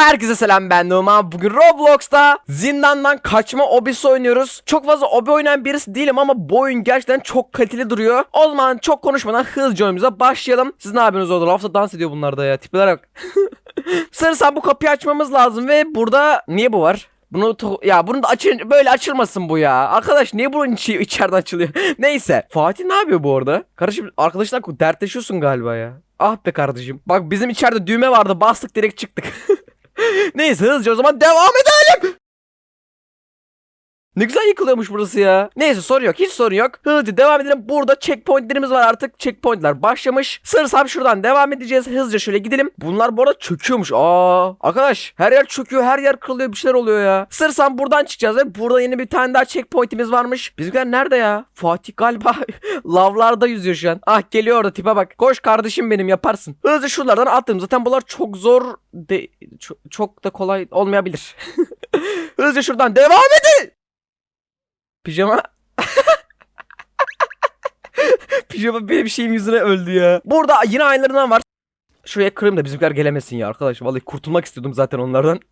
Herkese selam ben Numan. Bugün Roblox'ta zindandan kaçma obisi oynuyoruz. Çok fazla obi oynayan birisi değilim ama bu oyun gerçekten çok kaliteli duruyor. O zaman çok konuşmadan hızlıca oyunumuza başlayalım. Siz ne yapıyorsunuz orada? Lafta dans ediyor bunlar da ya. Tiplere bak. Sanırsam bu kapıyı açmamız lazım ve burada niye bu var? Bunu ya bunu da açın böyle açılmasın bu ya. Arkadaş niye bunun içi içeride açılıyor? Neyse. Fatih ne yapıyor bu arada? Kardeşim arkadaşlar dertleşiyorsun galiba ya. Ah be kardeşim. Bak bizim içeride düğme vardı. Bastık direkt çıktık. Neyse hızlıca o zaman devam edelim. Ne güzel yıkılıyormuş burası ya. Neyse sorun yok. Hiç sorun yok. Hızlıca devam edelim. Burada checkpointlerimiz var artık. Checkpointler başlamış. Sırsam şuradan devam edeceğiz. Hızlıca şöyle gidelim. Bunlar bu arada çöküyormuş. Aa, arkadaş her yer çöküyor. Her yer kırılıyor. Bir şeyler oluyor ya. Sırsam buradan çıkacağız. Ve burada yeni bir tane daha checkpointimiz varmış. Bizimkiler nerede ya? Fatih galiba lavlarda yüzüyor şu an. Ah geliyor orada tipe bak. Koş kardeşim benim yaparsın. Hızlıca şuralardan attım. Zaten bunlar çok zor. De çok, çok da kolay olmayabilir. Hızlıca şuradan devam edin. Pijama Pijama benim şeyim yüzüne öldü ya. Burada yine aynılarından var. Şuraya kırayım da bizimkiler gelemesin ya arkadaş. Vallahi kurtulmak istiyordum zaten onlardan.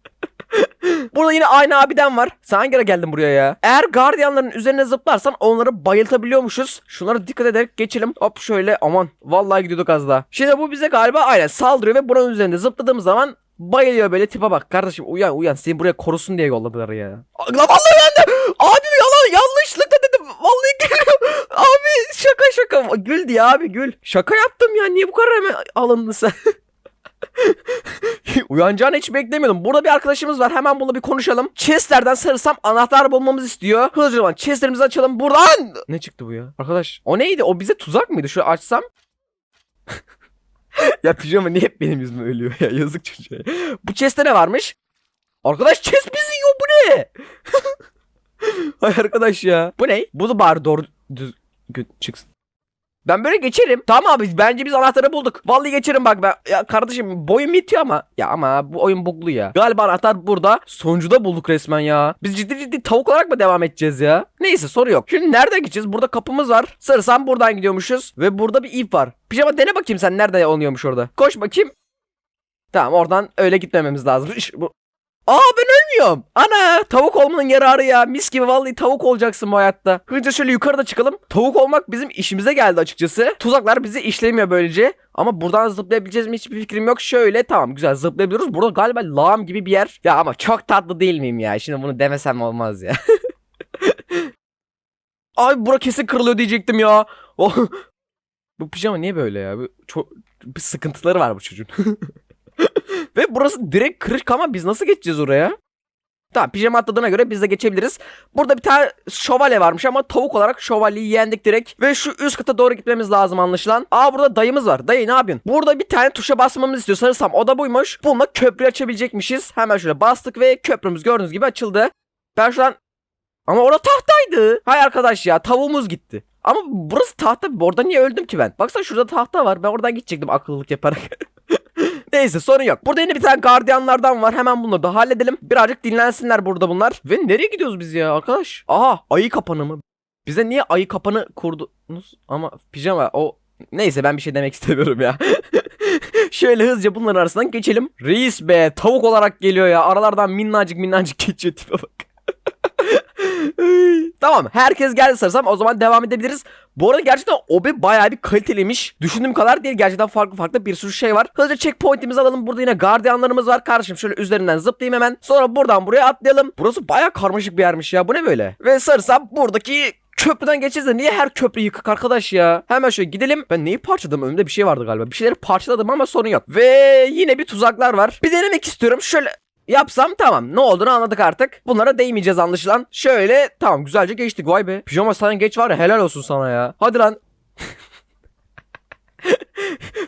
Burada yine aynı abiden var. Sen hangi ara geldin buraya ya? Eğer gardiyanların üzerine zıplarsan onları bayıltabiliyormuşuz. Şunlara dikkat ederek geçelim. Hop şöyle aman. Vallahi gidiyorduk az daha. Şimdi bu bize galiba aynen saldırıyor ve buranın üzerinde zıpladığımız zaman bayılıyor böyle tipe bak. Kardeşim uyan uyan seni buraya korusun diye yolladılar ya. Aa, La vallahi uyandı. Abi yalan yanlışlıkla dedim. Vallahi geliyor. Abi şaka şaka. Gül diye abi gül. Şaka yaptım ya. Niye bu kadar hemen alındın sen? Uyanacağını hiç beklemiyordum. Burada bir arkadaşımız var. Hemen bununla bir konuşalım. Chestlerden sarılsam anahtar bulmamızı istiyor. Hızlıca olan chestlerimizi açalım. Buradan. Ne çıktı bu ya? Arkadaş o neydi? O bize tuzak mıydı? Şöyle açsam. Ya pijama niye hep benim yüzüme ölüyor ya? Yazık çocuğa. Bu chest'te ne varmış? Arkadaş chest bizi yiyor. Bu ne? Ay arkadaş ya. Bu ne? Bunu bari doğru düz çıksın. Ben böyle geçerim. Tamam abi bence biz anahtarı bulduk. Vallahi geçerim bak ben. Ya kardeşim boyum yetiyor ama. Ya ama bu oyun buglu ya. Galiba anahtar burada. Sonuncuda bulduk resmen ya. Biz ciddi ciddi tavuk olarak mı devam edeceğiz ya? Neyse soru yok. Şimdi nereden gideceğiz? Burada kapımız var. Sarısam buradan gidiyormuşuz. Ve burada bir ip var. Pijama dene bakayım sen nerede oluyormuş orada. Koş bakayım. Tamam oradan öyle gitmememiz lazım. Bu. Aa ben ölmüyorum. Ana tavuk olmanın yararı ya. Mis gibi vallahi tavuk olacaksın bu hayatta. Hızlıca şöyle yukarıda çıkalım. Tavuk olmak bizim işimize geldi açıkçası. Tuzaklar bizi işlemiyor böylece. Ama buradan zıplayabileceğiz mi hiçbir fikrim yok. Şöyle tamam güzel zıplayabiliyoruz. Burada galiba lağım gibi bir yer. Ya ama çok tatlı değil miyim ya? Şimdi bunu demesem olmaz ya. Ay bura kesin kırılıyor diyecektim ya. Bu pijama niye böyle ya? Bu çok bir sıkıntıları var bu çocuğun. Ve burası direkt kırık ama biz nasıl geçeceğiz oraya? Tamam pijama atladığına göre biz de geçebiliriz. Burada bir tane şövalye varmış ama tavuk olarak şövalyeyi yendik direkt. Ve şu üst kata doğru gitmemiz lazım anlaşılan. Aa burada dayımız var. Dayı ne yapıyorsun? Burada bir tane tuşa basmamız istiyor sanırsam. O da buymuş. Bununla köprü açabilecekmişiz. Hemen şöyle bastık ve köprümüz gördüğünüz gibi açıldı. Ben şu an... Ama orada tahtaydı. Hay arkadaş ya tavuğumuz gitti. Ama burası tahta. Orada niye öldüm ki ben? Baksana şurada tahta var. Ben oradan gidecektim akıllılık yaparak. Neyse sorun yok. Burada yine bir tane gardiyanlardan var. Hemen bunları da halledelim. Birazcık dinlensinler burada bunlar. Ve nereye gidiyoruz biz ya arkadaş? Aha ayı kapanı mı? Bize niye ayı kapanı kurdunuz? Ama pijama o... Neyse ben bir şey demek istemiyorum ya. Şöyle hızlıca bunların arasından geçelim. Reis be tavuk olarak geliyor ya. Aralardan minnacık minnacık geçiyor tipe bak. Tamam herkes geldi sanırsam o zaman devam edebiliriz. Bu arada gerçekten obi bayağı bir kaliteliymiş. Düşündüğüm kadar değil gerçekten farklı farklı bir sürü şey var. Hızlıca checkpoint'imizi alalım. Burada yine gardiyanlarımız var. Kardeşim şöyle üzerinden zıplayayım hemen. Sonra buradan buraya atlayalım. Burası bayağı karmaşık bir yermiş ya. Bu ne böyle? Ve sanırsam buradaki köprüden geçeceğiz de niye her köprü yıkık arkadaş ya? Hemen şöyle gidelim. Ben neyi parçaladım? Önümde bir şey vardı galiba. Bir şeyleri parçaladım ama sorun yok. Ve yine bir tuzaklar var. Bir denemek istiyorum. Şöyle Yapsam tamam. Ne olduğunu anladık artık. Bunlara değmeyeceğiz anlaşılan. Şöyle tamam güzelce geçtik. Vay be. Pijama sen geç var ya helal olsun sana ya. Hadi lan.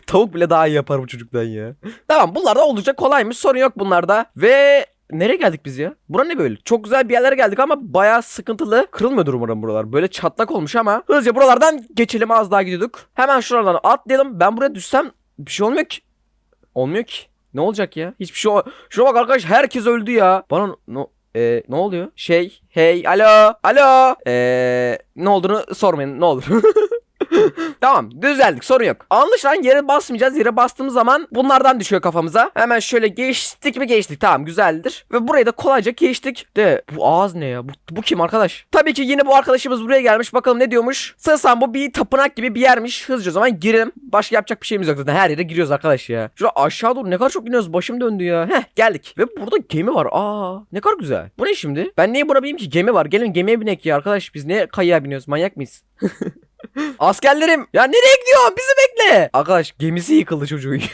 Tavuk bile daha iyi yapar bu çocuktan ya. Tamam bunlar da oldukça kolaymış. Sorun yok bunlarda. Ve nereye geldik biz ya? Bura ne böyle? Çok güzel bir yerlere geldik ama bayağı sıkıntılı. Kırılmıyordur umarım buralar. Böyle çatlak olmuş ama. Hızlıca buralardan geçelim az daha gidiyorduk. Hemen şuralardan atlayalım. Ben buraya düşsem bir şey olmuyor ki. Olmuyor ki. Ne olacak ya? Hiçbir şey ol- Şuna bak arkadaş herkes öldü ya. Bana no e, ne oluyor? Şey, hey, alo, alo. E, ne olduğunu sormayın ne olur. tamam düzeldik sorun yok. Anlaşılan yere basmayacağız. Yere bastığımız zaman bunlardan düşüyor kafamıza. Hemen şöyle geçtik mi geçtik. Tamam güzeldir. Ve burayı da kolayca geçtik. De bu ağız ne ya? Bu, bu kim arkadaş? Tabii ki yine bu arkadaşımız buraya gelmiş. Bakalım ne diyormuş. Sanırsam bu bir tapınak gibi bir yermiş. Hızlıca o zaman girelim. Başka yapacak bir şeyimiz yok zaten. Her yere giriyoruz arkadaş ya. Şurada aşağı doğru ne kadar çok iniyoruz. Başım döndü ya. Heh geldik. Ve burada gemi var. Aa ne kadar güzel. Bu ne şimdi? Ben niye buna bineyim ki? Gemi var. Gelin gemiye binek ya arkadaş. Biz ne kayaya biniyoruz? Manyak mıyız? Askerlerim ya nereye gidiyor? Bizi bekle. Arkadaş gemisi yıkıldı çocuğun.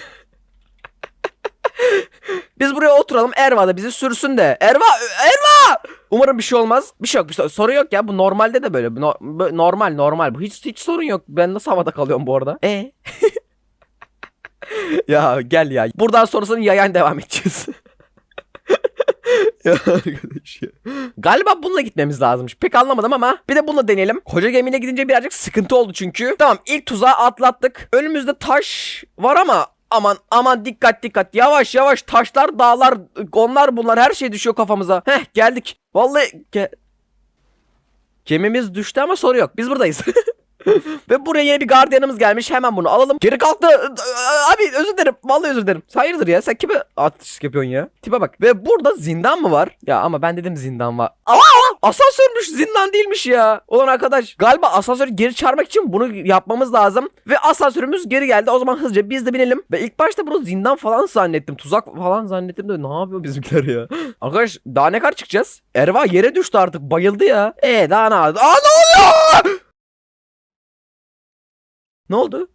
Biz buraya oturalım. Erva da bizi sürsün de. Erva! Erva! Umarım bir şey olmaz. Bir şey yok. Bir şey, sorun yok ya. Bu normalde de böyle. No- normal normal. Bu hiç hiç sorun yok. Ben nasıl havada kalıyorum bu arada? E. ya gel ya. Buradan sonrasını yayan devam edeceğiz. ya arkadaş ya. Galiba bununla gitmemiz lazımmış. Pek anlamadım ama bir de bununla deneyelim. Koca gemiyle gidince birazcık sıkıntı oldu çünkü. Tamam ilk tuzağı atlattık. Önümüzde taş var ama aman aman dikkat dikkat. Yavaş yavaş taşlar dağlar onlar bunlar her şey düşüyor kafamıza. Heh geldik. Vallahi ge- Gemimiz düştü ama soru yok. Biz buradayız. Ve buraya yeni bir gardiyanımız gelmiş. Hemen bunu alalım. Geri kalktı. Abi özür dilerim. Vallahi özür dilerim. Hayırdır ya? Sen kime atışlık yapıyorsun ya? Tipe bak. Ve burada zindan mı var? Ya ama ben dedim zindan var. Aa! Asansörmüş zindan değilmiş ya. Ulan arkadaş galiba asansörü geri çağırmak için bunu yapmamız lazım. Ve asansörümüz geri geldi. O zaman hızlıca biz de binelim. Ve ilk başta bunu zindan falan zannettim. Tuzak falan zannettim de ne yapıyor bizimkiler ya? Arkadaş daha ne kadar çıkacağız? Erva yere düştü artık. Bayıldı ya. E daha ne? Aa ne oluyor? Ne oldu?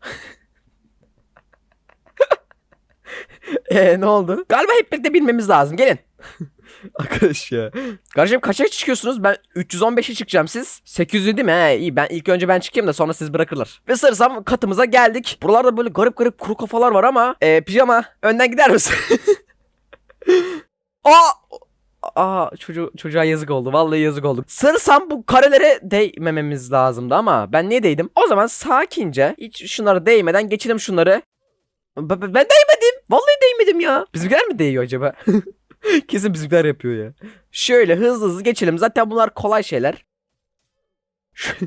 Eee ne oldu? Galiba hep birlikte bilmemiz lazım. Gelin. Arkadaş ya. Kardeşim kaça çıkıyorsunuz? Ben 315'e çıkacağım siz. 800 değil mi? He iyi ben ilk önce ben çıkayım da sonra siz bırakırlar. Ve sarısam katımıza geldik. Buralarda böyle garip garip kuru kafalar var ama e, pijama önden gider misin? Aa! Aa çocuğu, çocuğa yazık oldu. Vallahi yazık oldu. Sarısam bu karelere değmememiz lazımdı ama ben niye değdim? O zaman sakince hiç şunlara değmeden geçelim şunları. Ben ben değmedim. Vallahi değmedim ya. Bizimkiler mi değiyor acaba? Kesin bizimkiler yapıyor ya. Şöyle hızlı hızlı geçelim. Zaten bunlar kolay şeyler.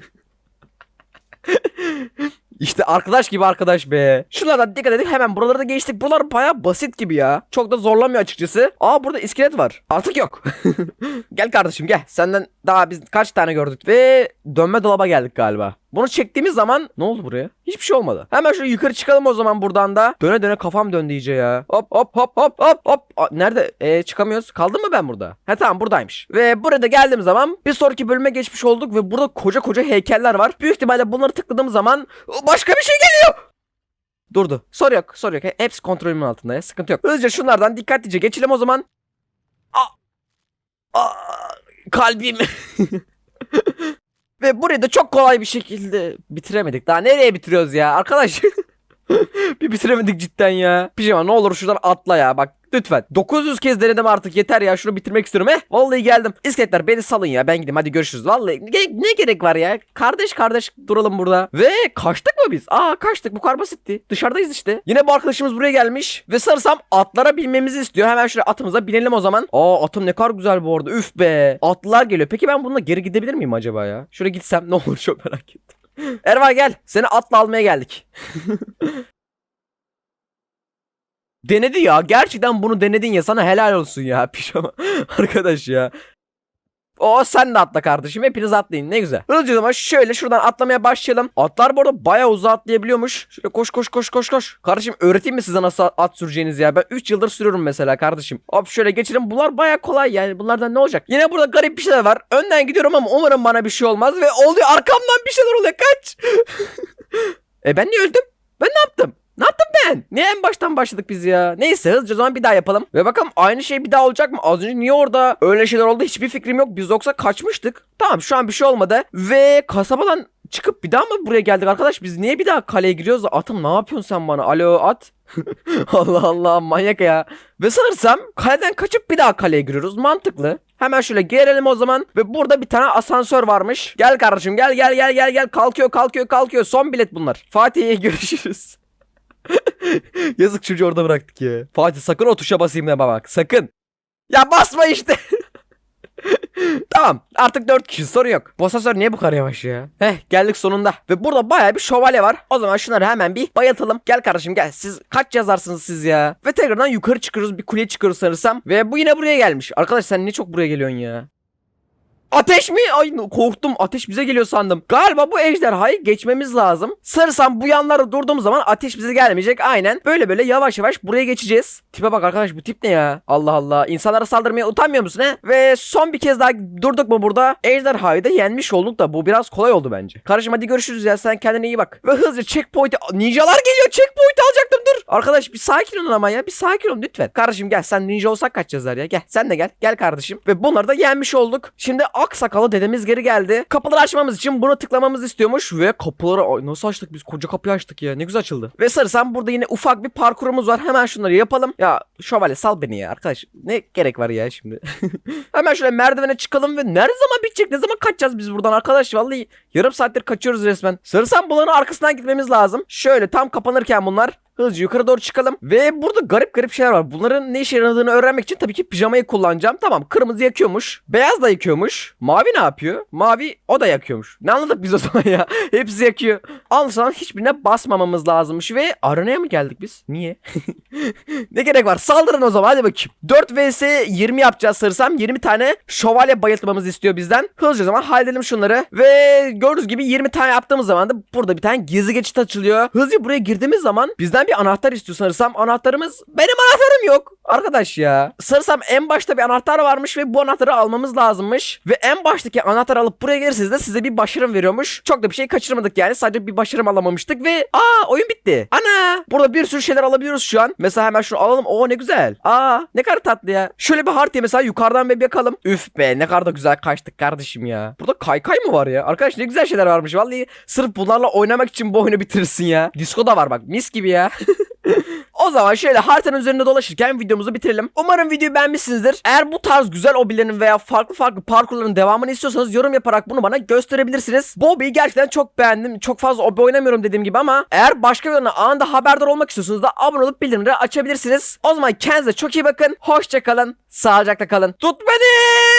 İşte arkadaş gibi arkadaş be. Şunlardan dikkat edip hemen buraları da geçtik. Buralar baya basit gibi ya. Çok da zorlamıyor açıkçası. Aa burada iskelet var. Artık yok. gel kardeşim gel. Senden daha biz kaç tane gördük. Ve dönme dolaba geldik galiba. Bunu çektiğimiz zaman ne oldu buraya? Hiçbir şey olmadı. Hemen şöyle yukarı çıkalım o zaman buradan da. Döne döne kafam döndü iyice ya. Hop hop hop hop hop hop. Nerede? Ee, çıkamıyoruz. Kaldım mı ben burada? He tamam buradaymış. Ve burada geldiğim zaman bir sonraki bölüme geçmiş olduk ve burada koca koca heykeller var. Büyük ihtimalle bunları tıkladığım zaman başka bir şey geliyor. Durdu. Soru yok. Soru yok. He- Hepsi kontrolümün altında ya. Sıkıntı yok. Hızlıca şunlardan dikkatlice geçelim o zaman. Aa, aa, kalbim. Ve burayı da çok kolay bir şekilde bitiremedik. Daha nereye bitiriyoruz ya arkadaş? bir bitiremedik cidden ya. Pijama ne olur şuradan atla ya bak lütfen. 900 kez denedim artık yeter ya şunu bitirmek istiyorum. Eh vallahi geldim. İskeletler beni salın ya ben gideyim hadi görüşürüz. Vallahi ne, ne gerek var ya? Kardeş kardeş duralım burada. Ve kaçtık mı biz? Aa kaçtık bu kadar basitti. Dışarıdayız işte. Yine bu arkadaşımız buraya gelmiş. Ve sanırsam atlara binmemizi istiyor. Hemen şöyle atımıza binelim o zaman. Aa atım ne kadar güzel bu arada. Üf be. Atlılar geliyor. Peki ben bununla geri gidebilir miyim acaba ya? Şöyle gitsem ne olur çok merak ettim. Erva gel. Seni atla almaya geldik. Denedi ya. Gerçekten bunu denedin ya. Sana helal olsun ya pijama. Arkadaş ya. O sen de atla kardeşim. Hepiniz atlayın. Ne güzel. Hızlıca ama şöyle şuradan atlamaya başlayalım. Atlar bu arada bayağı uzağa atlayabiliyormuş. Şöyle koş koş koş koş koş. Kardeşim öğreteyim mi size nasıl at süreceğinizi ya? Ben 3 yıldır sürüyorum mesela kardeşim. Hop şöyle geçelim. Bunlar bayağı kolay yani. Bunlardan ne olacak? Yine burada garip bir şeyler var. Önden gidiyorum ama umarım bana bir şey olmaz. Ve oluyor arkamdan bir şeyler oluyor. Kaç. e ben niye öldüm? Ben ne yaptım? Ne yaptım ben? Niye en baştan başladık biz ya? Neyse hızlıca o zaman bir daha yapalım. Ve bakalım aynı şey bir daha olacak mı? Az önce niye orada öyle şeyler oldu hiçbir fikrim yok. Biz yoksa kaçmıştık. Tamam şu an bir şey olmadı. Ve kasabadan çıkıp bir daha mı buraya geldik arkadaş? Biz niye bir daha kaleye giriyoruz? Atım ne yapıyorsun sen bana? Alo at. Allah Allah manyak ya. Ve sanırsam kaleden kaçıp bir daha kaleye giriyoruz. Mantıklı. Hemen şöyle gelelim o zaman. Ve burada bir tane asansör varmış. Gel kardeşim gel gel gel gel gel. Kalkıyor kalkıyor kalkıyor. Son bilet bunlar. Fatih'e görüşürüz. Yazık çocuğu orada bıraktık ya. Fatih sakın o tuşa basayım deme bak. Sakın. Ya basma işte. tamam artık 4 kişi sorun yok. Bu asansör niye bu kadar yavaş ya? Heh geldik sonunda. Ve burada bayağı bir şövalye var. O zaman şunları hemen bir bayıltalım. Gel kardeşim gel. Siz kaç yazarsınız siz ya? Ve tekrardan yukarı çıkıyoruz. Bir kuleye çıkıyoruz sanırsam. Ve bu yine buraya gelmiş. Arkadaş sen niye çok buraya geliyorsun ya? Ateş mi? Ay korktum. Ateş bize geliyor sandım. Galiba bu ejderhayı geçmemiz lazım. Sarısam bu yanlarda durduğumuz zaman ateş bize gelmeyecek. Aynen. Böyle böyle yavaş yavaş buraya geçeceğiz. Tipe bak arkadaş bu tip ne ya? Allah Allah. İnsanlara saldırmaya utanmıyor musun he? Ve son bir kez daha durduk mu burada? Ejderhayı da yenmiş olduk da bu biraz kolay oldu bence. Kardeşim hadi görüşürüz ya. Sen kendine iyi bak. Ve hızlıca checkpoint'e... Ninjalar geliyor. Checkpoint'i alacaktım dur. Arkadaş bir sakin olun ama ya. Bir sakin olun lütfen. Kardeşim gel sen ninja olsak kaç yazar ya. Gel sen de gel. Gel kardeşim. Ve bunları da yenmiş olduk. Şimdi aksakalı dedemiz geri geldi. Kapıları açmamız için bunu tıklamamız istiyormuş. Ve kapıları Ay, nasıl açtık biz? Koca kapıyı açtık ya. Ne güzel açıldı. Ve sarısam burada yine ufak bir parkurumuz var. Hemen şunları yapalım. Ya şövalye sal beni ya arkadaş. Ne gerek var ya şimdi. Hemen şöyle merdivene çıkalım ve nerede zaman bitecek? Ne zaman kaçacağız biz buradan arkadaş? Vallahi yarım saattir kaçıyoruz resmen. Sarısam bunların arkasından gitmemiz lazım. Şöyle tam kapanırken bunlar Hızlıca yukarı doğru çıkalım. Ve burada garip garip şeyler var. Bunların ne işe yaradığını öğrenmek için tabii ki pijamayı kullanacağım. Tamam kırmızı yakıyormuş. Beyaz da yakıyormuş. Mavi ne yapıyor? Mavi o da yakıyormuş. Ne anladık biz o zaman ya? Hepsi yakıyor. Anlaşılan hiçbirine basmamamız lazımmış. Ve aranaya mı geldik biz? Niye? ne gerek var? Saldırın o zaman hadi bakayım. 4 vs 20 yapacağız sarısam. 20 tane şövalye bayıltmamızı istiyor bizden. Hızlıca zaman halledelim şunları. Ve gördüğünüz gibi 20 tane yaptığımız zaman da burada bir tane gizli geçit açılıyor. Hızlıca buraya girdiğimiz zaman bizden bir anahtar istiyor sanırsam. Anahtarımız benim anahtarım yok. Arkadaş ya. Sanırsam en başta bir anahtar varmış ve bu anahtarı almamız lazımmış. Ve en baştaki anahtarı alıp buraya gelirseniz de size bir başarım veriyormuş. Çok da bir şey kaçırmadık yani. Sadece bir başarım alamamıştık ve aa oyun bitti. Ana! Burada bir sürü şeyler alabiliyoruz şu an. Mesela hemen şunu alalım. Oo ne güzel. Aa ne kadar tatlı ya. Şöyle bir harita mesela yukarıdan bir bakalım. Üf be ne kadar da güzel kaçtık kardeşim ya. Burada kaykay mı var ya? Arkadaş ne güzel şeyler varmış. Vallahi sırf bunlarla oynamak için bu oyunu bitirirsin ya. Disco da var bak mis gibi ya. O zaman şöyle haritanın üzerinde dolaşırken videomuzu bitirelim. Umarım videoyu beğenmişsinizdir. Eğer bu tarz güzel hobilerin veya farklı farklı parkurların devamını istiyorsanız yorum yaparak bunu bana gösterebilirsiniz. Bu hobiyi gerçekten çok beğendim. Çok fazla hobi oynamıyorum dediğim gibi ama eğer başka oyuna anında haberdar olmak istiyorsanız da abone olup bildirimleri açabilirsiniz. O zaman kendinize çok iyi bakın. Hoşçakalın. Sağlıcakla kalın. Tut beni.